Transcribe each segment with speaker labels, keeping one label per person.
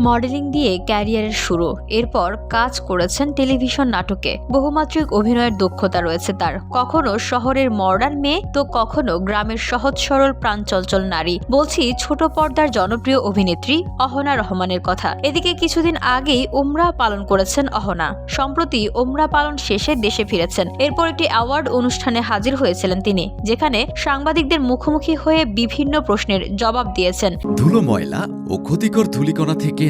Speaker 1: Modelling দিয়ে ক্যারিয়ারের শুরু। এরপর কাজ করেছেন টেলিভিশন নাটকে। বহুমাত্রিক অভিনয়ের দক্ষতা রয়েছে তার। কখনো শহরের মডার্ন মেয়ে, তো কখনো গ্রামের সহজ সরল প্রাণচঞ্চল নারী। বলছি, ছোট পর্দার জনপ্রিয় অভিনেত্রী অহনা রহমানের কথা। এদিকে কিছুদিন আগেই উমরা পালন করেছেন অহনা। সম্প্রতি উমরা পালন শেষে দেশে ফিরেছেন। এরপর একটি অ্যাওয়ার্ড অনুষ্ঠানে হাজির হয়েছিলেন তিনি, যেখানে সাংবাদিকদের মুখোমুখি হয়ে বিভিন্ন প্রশ্নের জবাব দিয়েছেন।
Speaker 2: ধুলো ময়লা ও ক্ষতিকর ধূলিকণা থেকে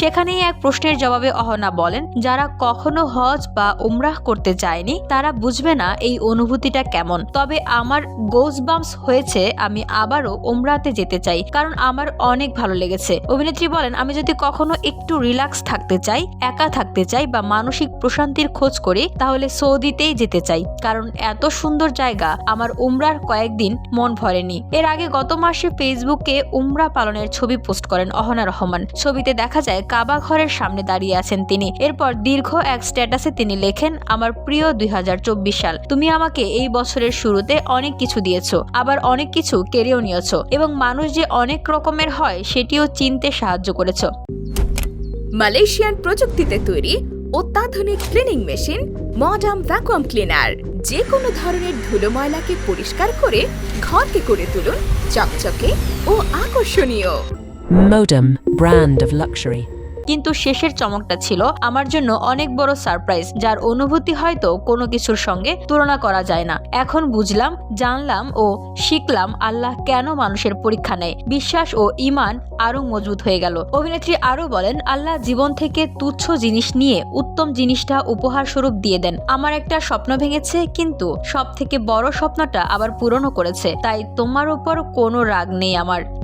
Speaker 1: সেখানেই এক প্রশ্নের জবাবে অহনা বলেন, যারা কখনো হজ বা উমরাহ করতে যায়নি, তারা বুঝবে না এই অনুভূতিটা কেমন। তবে আমার গোজ হয়েছে আমি আবারও উমরাতে যেতে চাই, কারণ আমার অনেক ভালো লেগেছে। অভিনেত্রী বলেন, আমি যদি কখনো একটু রিল্যাক্স থাকতে চাই, একা থাকতে চাই বা মানসিক প্রশান্তির খোঁজ করি, তাহলে সৌদিতেই যেতে চাই, কারণ এত সুন্দর জায়গা, আমার উমরার কয়েকদিন মন ভরেনি। এর আগে গত মাসে ফেসবুকে উমরা পালনের ছবি পোস্ট করেন অহনা রহমান। ছবিতে দেখা যায় কাবা ঘরের সামনে দাঁড়িয়ে আছেন তিনি। এরপর দীর্ঘ এক স্ট্যাটাসে তিনি লেখেন আমার প্রিয় দুই হাজার চব্বিশ সাল তুমি আমাকে এই বছরের শুরুতে অনেক কিছু দিয়েছ আবার অনেক কিছু কেড়েও নিয়েছো এবং মানুষ যে অনেক রকমের হয় সেটিও চিনতে সাহায্য করেছ।
Speaker 3: মালয়েশিয়ান প্রযুক্তিতে তৈরি অত্যাধুনিক cleaning machine modern vacuum cleaner যে কোনো ধরনের ধুলো ময়লাকে পরিষ্কার করে ঘরকে করে তুলুন চকচকে ও আকর্ষণীয়।
Speaker 4: Modem, brand of luxury.
Speaker 1: কিন্তু শেষের চমকটা ছিল আমার জন্য অনেক বড় সারপ্রাইজ, যার অনুভূতি হয়তো কোনো কিছুর সঙ্গে তুলনা করা যায় না। এখন বুঝলাম, জানলাম ও শিখলাম আল্লাহ কেন মানুষের পরীক্ষা নেয়। বিশ্বাস ও ইমান আরও মজবুত হয়ে গেল। অভিনেত্রী আরও বলেন, আল্লাহ জীবন থেকে তুচ্ছ জিনিস নিয়ে উত্তম জিনিসটা উপহার স্বরূপ দিয়ে দেন। আমার একটা স্বপ্ন ভেঙেছে, কিন্তু সব থেকে বড় স্বপ্নটা আবার পূরণও করেছে। তাই তোমার উপর কোনো রাগ নেই আমার।